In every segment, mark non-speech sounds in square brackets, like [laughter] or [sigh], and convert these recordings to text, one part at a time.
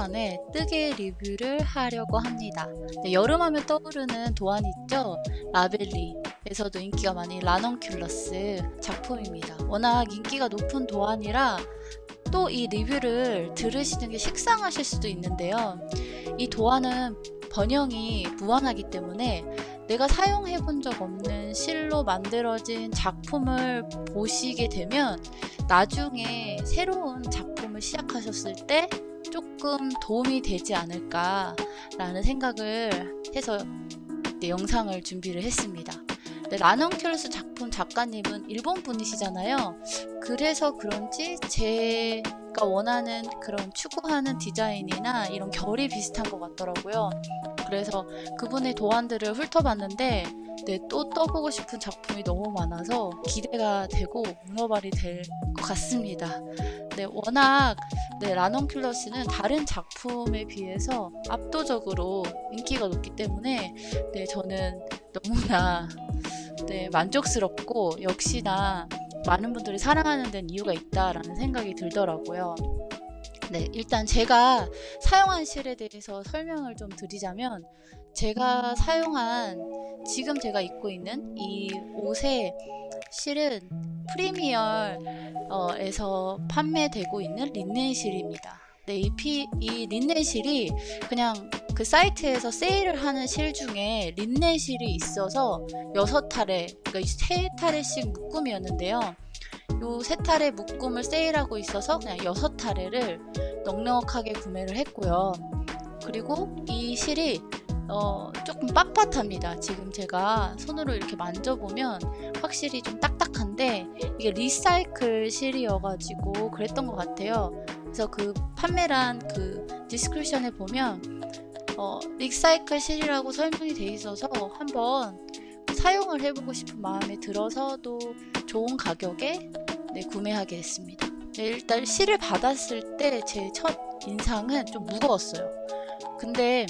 만에 뜨개 리뷰를 하려고 합니다. 네, 여름하면 떠오르는 도안이 있죠? 라벨리에서도 인기가 많은 라넌큘러스 작품입니다. 워낙 인기가 높은 도안이라 또 이 리뷰를 들으시는 게 식상하실 수도 있는데요. 이 도안은 번영이 무한하기 때문에 내가 사용해 본 적 없는 실로 만들어진 작품을 보시게 되면 나중에 새로운 작품을 시작하셨을 때 조금 도움이 되지 않을까라는 생각을 해서 네, 영상을 준비를 했습니다. 네, 라넌큘러스 작품 작가님은 일본 분이시잖아요. 그래서 그런지 제가 원하는 그런 추구하는 디자인이나 이런 결이 비슷한 것 같더라고요. 그래서 그분의 도안들을 훑어봤는데 네, 또 떠보고 싶은 작품이 너무 많아서 기대가 되고 문어발이 될 것 같습니다. 네, 워낙 네, 라넌큘러스는 다른 작품에 비해서 압도적으로 인기가 높기 때문에 네, 저는 너무나 네, 만족스럽고 역시나 많은 분들이 사랑하는 데는 이유가 있다라는 생각이 들더라고요. 네, 일단 제가 사용한 실에 대해서 설명을 좀 드리자면 제가 사용한 지금 제가 입고 있는 이 옷의 실은 프리미어에서 판매되고 있는 린넨 실입니다. 네, 이, 피, 이 린넨 실이 그냥 그 사이트에서 세일을 하는 실 중에 린넨 실이 있어서 여섯 타래, 그러니까 세 타래씩 묶음이었는데요. 요세 타래 묶음을 세일하고 있어서 그냥 여섯 타래를 넉넉하게 구매를 했고요. 그리고 이 실이 어, 조금 빳빳합니다. 지금 제가 손으로 이렇게 만져보면 확실히 좀 딱딱한데 이게 리사이클 실이어가지고 그랬던 것 같아요. 그래서 그 판매란 그 디스크리션에 보면 어, 리사이클 실이라고 설명이 돼 있어서 한번 사용을 해보고 싶은 마음에 들어서도 좋은 가격에 네, 구매하게 됐습니다. 네, 일단 실을 받았을 때 제 첫 인상은 좀 무거웠어요. 근데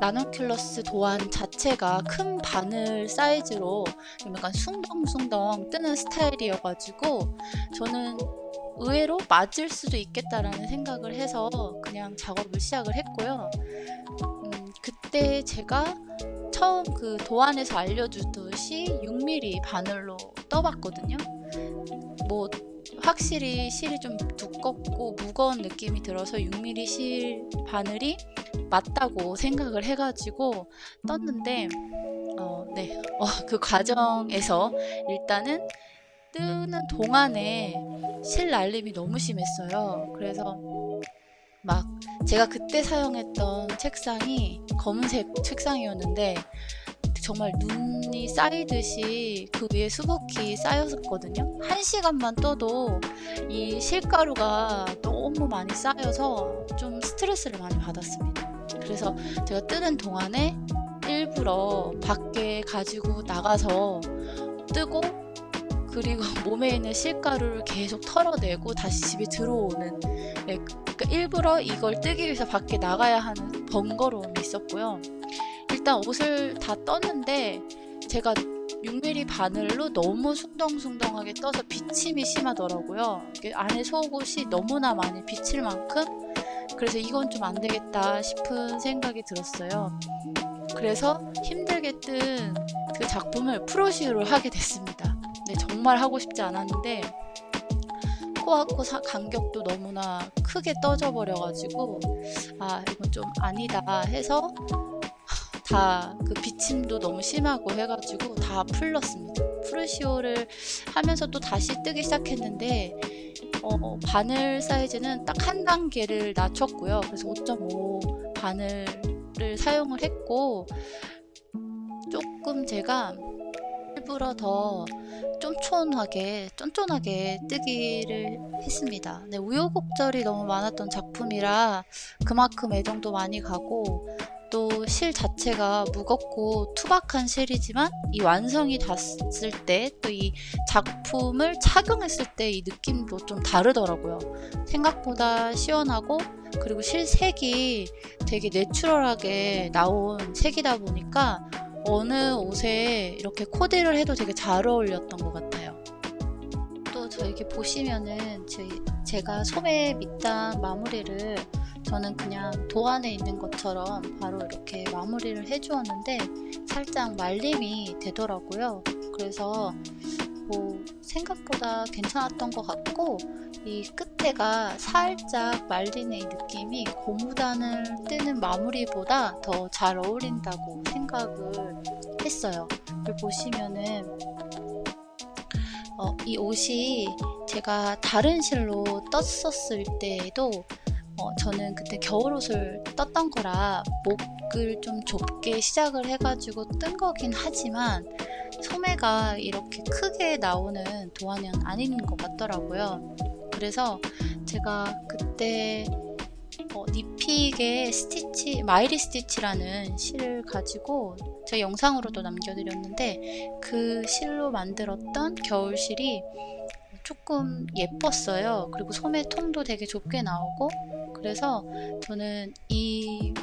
라넌큘러스 도안 자체가 큰 바늘 사이즈로 약간 숭덩숭덩 뜨는 스타일이어가지고 저는 의외로 맞을 수도 있겠다라는 생각을 해서 그냥 작업을 시작을 했고요. 음, 그때 제가 처음 그 도안에서 알려주듯이 6mm 바늘로 떠봤거든요. 뭐 확실히 실이 좀 두껍고 무거운 느낌이 들어서 6mm 실 바늘이 맞다고 생각을 해가지고 떴는데 어, 네. 어, 그 과정에서 일단은 뜨는 동안에 실 날림이 너무 심했어요. 그래서 막 제가 그때 사용했던 책상이 검은색 책상이었는데 정말 눈이 쌓이듯이 그 위에 수북히 쌓였었거든요. 한 시간만 떠도 이 실가루가 너무 많이 쌓여서 좀 스트레스를 많이 받았습니다. 그래서 제가 뜨는 동안에 일부러 밖에 가지고 나가서 뜨고 그리고 [laughs] 몸에 있는 실가루를 계속 털어내고 다시 집에 들어오는 네, 그러니까 일부러 이걸 뜨기 위해서 밖에 나가야 하는 번거로움이 있었고요. 일단 옷을 다 떴는데 제가 6mm 바늘로 너무 숭덩숭덩하게 떠서 비침이 심하더라고요. 안에 속옷이 너무나 많이 비칠 만큼 그래서 이건 좀 안 되겠다 싶은 생각이 들었어요. 그래서 힘들게 뜬 그 작품을 프로시우를 하게 됐습니다. 네, 정말 하고 싶지 않았는데 코와 코 간격도 너무나 크게 떠져 버려가지고 아 이건 좀 아니다 해서 다 그 비침도 너무 심하고 해가지고 다 풀렀습니다. 프루시오를 하면서 또 다시 뜨기 시작했는데 어, 바늘 사이즈는 딱 한 단계를 낮췄고요. 그래서 5.5 바늘을 사용을 했고 조금 제가 일부러 더 쫀쫀하게 쫀쫀하게 뜨기를 했습니다. 네, 우여곡절이 너무 많았던 작품이라 그만큼 애정도 많이 가고 또 실 자체가 무겁고 투박한 실이지만 이 완성이 됐을 때 또 이 작품을 착용했을 때 이 느낌도 좀 다르더라고요. 생각보다 시원하고 그리고 실색이 되게 내추럴하게 나온 색이다 보니까 어느 옷에 이렇게 코디를 해도 되게 잘 어울렸던 것 같아요. 또 저에게 보시면은 제, 제가 소매 밑단 마무리를 저는 그냥 도안에 있는 것처럼 바로 이렇게 마무리를 해주었는데 살짝 말림이 되더라고요. 그래서 뭐 생각보다 괜찮았던 것 같고 이 끝에가 살짝 말리는 이 느낌이 고무단을 뜨는 마무리보다 더 잘 어울린다고 생각을 했어요. 보시면은 어, 이 옷이 제가 다른 실로 떴었을 때에도 어, 저는 그때 겨울옷을 떴던 거라 목을 좀 좁게 시작을 해가지고 뜬 거긴 하지만 소매가 이렇게 크게 나오는 도안은 아닌 것 같더라고요. 그래서 제가 그때 어, 니픽의 스티치, 마이리 스티치라는 실을 가지고 제가 영상으로도 남겨드렸는데 그 실로 만들었던 겨울실이 조금 예뻤어요. 그리고 소매 통도 되게 좁게 나오고 그래서 저는 이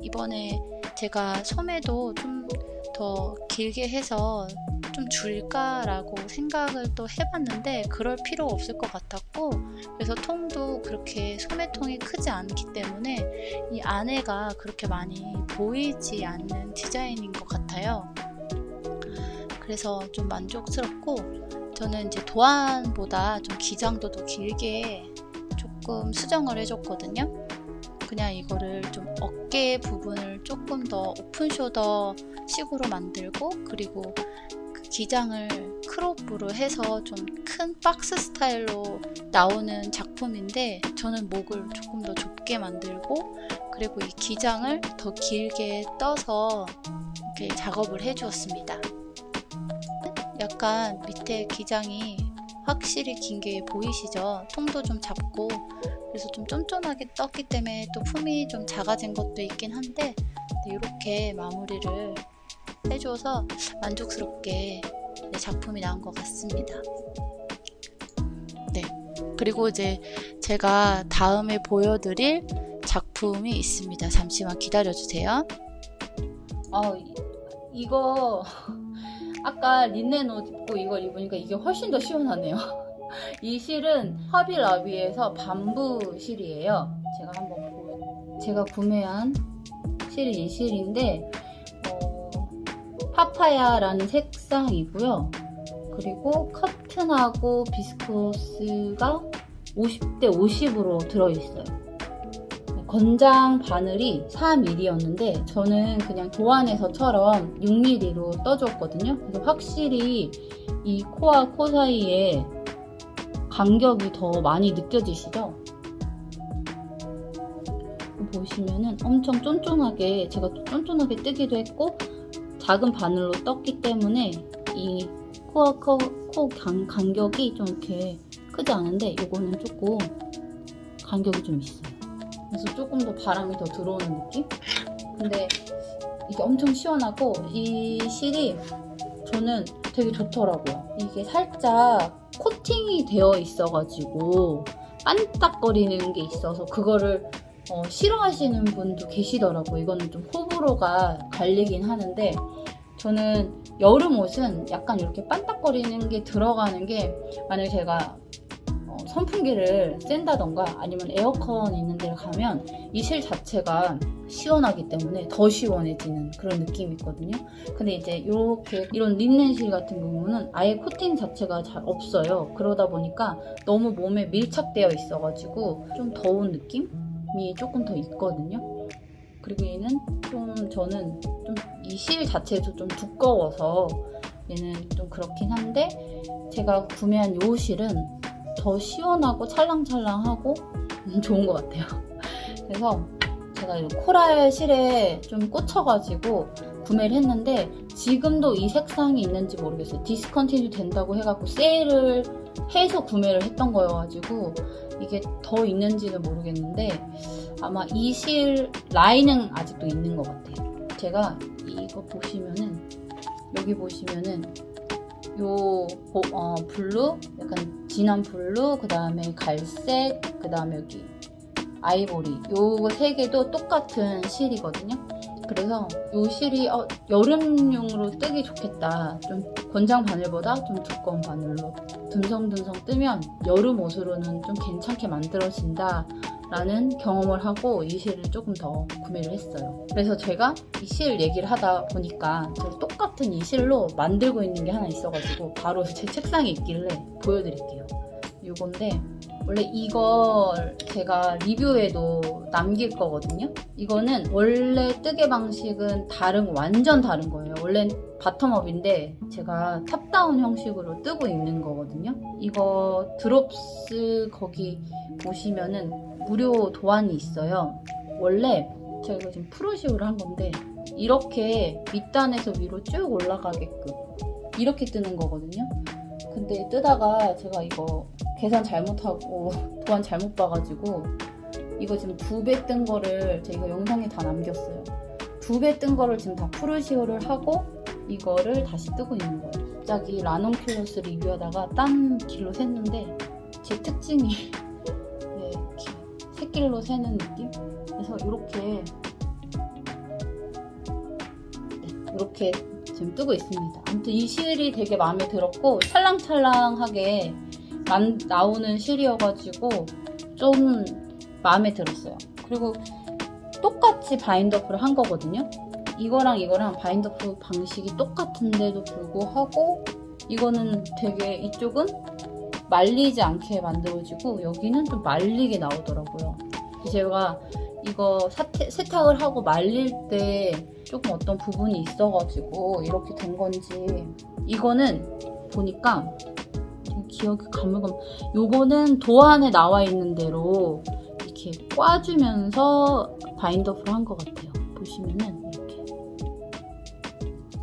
이번에 제가 소매도 좀 더 길게 해서 좀 줄까라고 생각을 또 해봤는데 그럴 필요 없을 것 같았고 그래서 통도 그렇게 소매통이 크지 않기 때문에 이 안에가 그렇게 많이 보이지 않는 디자인인 것 같아요. 그래서 좀 만족스럽고 저는 이제 도안보다 좀 기장도 더 길게 조금 수정을 해줬거든요. 그냥 이거를 좀 어깨 부분을 조금 더 오픈 숄더 식으로 만들고 그리고 그 기장을 크롭으로 해서 좀 큰 박스 스타일로 나오는 작품인데 저는 목을 조금 더 좁게 만들고 그리고 이 기장을 더 길게 떠서 이렇게 작업을 해 주었습니다. 약간 밑에 기장이 확실히 긴 게 보이시죠? 통도 좀 잡고 그래서 좀 쫀쫀하게 떴기 때문에 또 품이 좀 작아진 것도 있긴 한데 이렇게 마무리를 해줘서 만족스럽게 네, 작품이 나온 것 같습니다. 네. 그리고 이제 제가 다음에 보여드릴 작품이 있습니다. 잠시만 기다려주세요. 아 이- 이거 아까 린넨 옷 입고 이걸 입으니까 이게 훨씬 더 시원하네요. [laughs] 이 실은 하비라비에서 밤부 실이에요. 제가 한번 보여. 제가 구매한 실이 이 실인데 어, 파파야라는 색상이고요. 그리고 커튼하고 비스코스가 50대 50으로 들어있어요. 권장 바늘이 4mm였는데 저는 그냥 도안에서처럼 6mm로 떠줬거든요. 그래서 확실히 이 코와 코 사이에 간격이 더 많이 느껴지시죠? 보시면은 엄청 쫀쫀하게 제가 또 쫀쫀하게 뜨기도 했고 작은 바늘로 떴기 때문에 이 코와 코, 코 간, 간격이 좀 이렇게 크지 않은데 이거는 조금 간격이 좀 있어요. 그래서 조금 더 바람이 더 들어오는 느낌? 근데 이게 엄청 시원하고 이 실이 저는 되게 좋더라고요. 이게 살짝 코팅이 되어 있어가지고 반딱거리는 게 있어서 그거를 어, 싫어하시는 분도 계시더라고요. 이거는 좀 호불호가 갈리긴 하는데 저는 여름 옷은 약간 이렇게 반딱거리는 게 들어가는 게 만약에 제가 어, 선풍기를 쐰다던가 아니면 에어컨 있는 데를 가면 이 실 자체가 시원하기 때문에 더 시원해지는 그런 느낌이 있거든요. 근데 이제 이렇게 이런 린넨 실 같은 경우는 아예 코팅 자체가 잘 없어요. 그러다 보니까 너무 몸에 밀착되어 있어가지고 좀 더운 느낌이 조금 더 있거든요. 그리고 얘는 좀 저는 좀 이 실 자체도 좀 두꺼워서 얘는 좀 그렇긴 한데 제가 구매한 요 실은 더 시원하고 찰랑찰랑하고 음, 좋은 것 같아요. [laughs] 그래서 제가 이 코랄 실에 좀 꽂혀가지고 구매를 했는데 지금도 이 색상이 있는지 모르겠어요. 디스컨티뉴 된다고 해갖고 세일을 해서 구매를 했던 거여가지고 이게 더 있는지는 모르겠는데 아마 이 실 라인은 아직도 있는 것 같아요. 제가 이거 보시면은 여기 보시면은 요 보- 어, 블루 약간 진한 블루 그 다음에 갈색 그 다음에 여기 아이보리. 요세 개도 똑같은 실이거든요 그래서 요 실이 어, 여름용으로 뜨기 좋겠다. 좀 권장 바늘보다 좀 두꺼운 바늘로 듬성듬성 뜨면 여름 옷으로는 좀 괜찮게 만들어진다. 라는 경험을 하고 이 실을 조금 더 구매를 했어요. 그래서 제가 이 실 얘기를 하다 보니까 똑같은 이 실로 만들고 있는 게 하나 있어가지고 바로 제 책상에 있길래 보여드릴게요. 이건데 원래 이걸 제가 리뷰에도 남길 거거든요. 이거는 원래 뜨개 방식은 다른 완전 다른 거예요. 원래 바텀업인데 제가 탑다운 형식으로 뜨고 있는 거거든요. 이거 드롭스 거기 보시면은 무료 도안이 있어요. 원래 제가 이거 지금 프로식으로 한 건데 이렇게 밑단에서 위로 쭉 올라가게끔 이렇게 뜨는 거거든요. 근데 뜨다가 제가 이거 계산 잘못하고 [laughs] 도안 잘못 봐가지고 이거 지금 두 배 뜬 거를 제가 영상에 다 남겼어요. 두 배 뜬 거를 지금 다 프로식을 하고 이거를 다시 뜨고 있는 거예요. 갑자기 라논큘러스 리뷰하다가 딴 길로 샜는데 제 특징이 [laughs] 네, 이렇게 새길로 새는 느낌? 그래서 이렇게 네, 이렇게 지금 뜨고 있습니다. 아무튼 이 실이 되게 마음에 들었고 찰랑찰랑하게 만- 나오는 실이어가지고 좀 마음에 들었어요. 그리고 똑같이 바인더프를 한 거거든요. 이거랑 이거랑 바인더프 방식이 똑같은데도 불구하고 이거는 되게 이쪽은 말리지 않게 만들어지고 여기는 좀 말리게 나오더라고요. 제가 이거 사태- 세탁을 하고 말릴 때 조금 어떤 부분이 있어가지고 이렇게 된 건지 이거는 보니까 기억이 가물가물 요거는 도안에 나와 있는 대로 이렇게 꽈주면서 바인더프를 한것 같아요. 보시면은 이렇게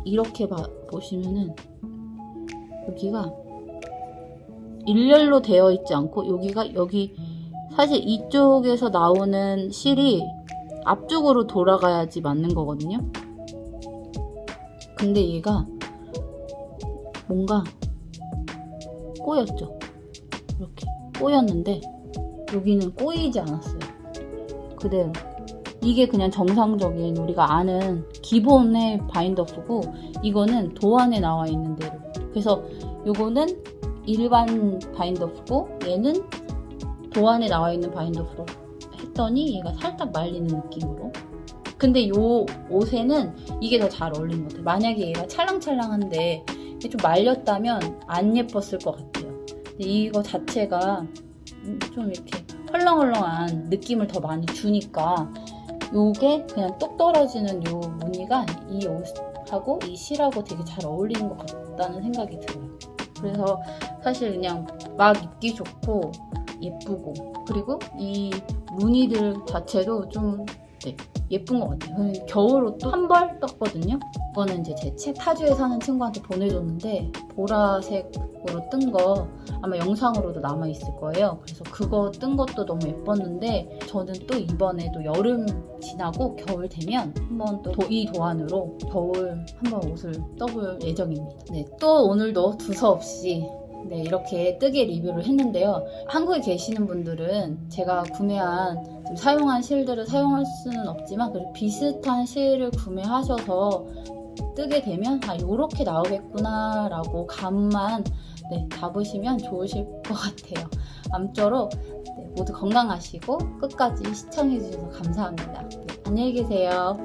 이렇게 봐, 보시면은 여기가 일렬로 되어 있지 않고 여기가 여기 사실 이쪽에서 나오는 실이 앞쪽으로 돌아가야지 맞는 거거든요. 근데 얘가 뭔가 꼬였죠. 이렇게 꼬였는데 여기는 꼬이지 않았어요. 그대로. 이게 그냥 정상적인 우리가 아는 기본의 바인더프고 이거는 도안에 나와 있는 대로. 그래서 요거는 일반 바인더프고 얘는 도안에 나와 있는 바인더프로 했더니 얘가 살짝 말리는 느낌으로. 근데 요 옷에는 이게 더 잘 어울리는 것 같아요. 만약에 얘가 찰랑찰랑한데 좀 말렸다면 안 예뻤을 것 같아요. 이거 자체가 좀 이렇게 헐렁헐렁한 느낌을 더 많이 주니까 요게 그냥 똑 떨어지는 요 무늬가 이 옷하고 이 실하고 되게 잘 어울리는 것 같다는 생각이 들어요. 그래서 사실 그냥 막 입기 좋고 예쁘고 그리고 이 무늬들 자체도 좀 네, 예쁜 것 같아요. 겨울 옷도 한 벌 떴거든요. 이거는 이제 제책 타주에 사는 친구한테 보내줬는데 보라색으로 뜬 거 아마 영상으로도 남아 있을 거예요. 그래서 그거 뜬 것도 너무 예뻤는데 저는 또 이번에도 여름 지나고 겨울 되면 한번 또 이 도안으로 겨울 한번 옷을 떠볼 예정입니다. 네, 또 오늘도 두서없이 네, 이렇게 뜨개 리뷰를 했는데요. 한국에 계시는 분들은 제가 구매한 사용한 실들을 사용할 수는 없지만 그래도 비슷한 실을 구매하셔서 뜨게 되면 아 요렇게 나오겠구나 라고 감만 네, 잡으시면 좋으실 것 같아요. 아무쪼록 네, 모두 건강하시고 끝까지 시청해주셔서 감사합니다. 네, 안녕히 계세요.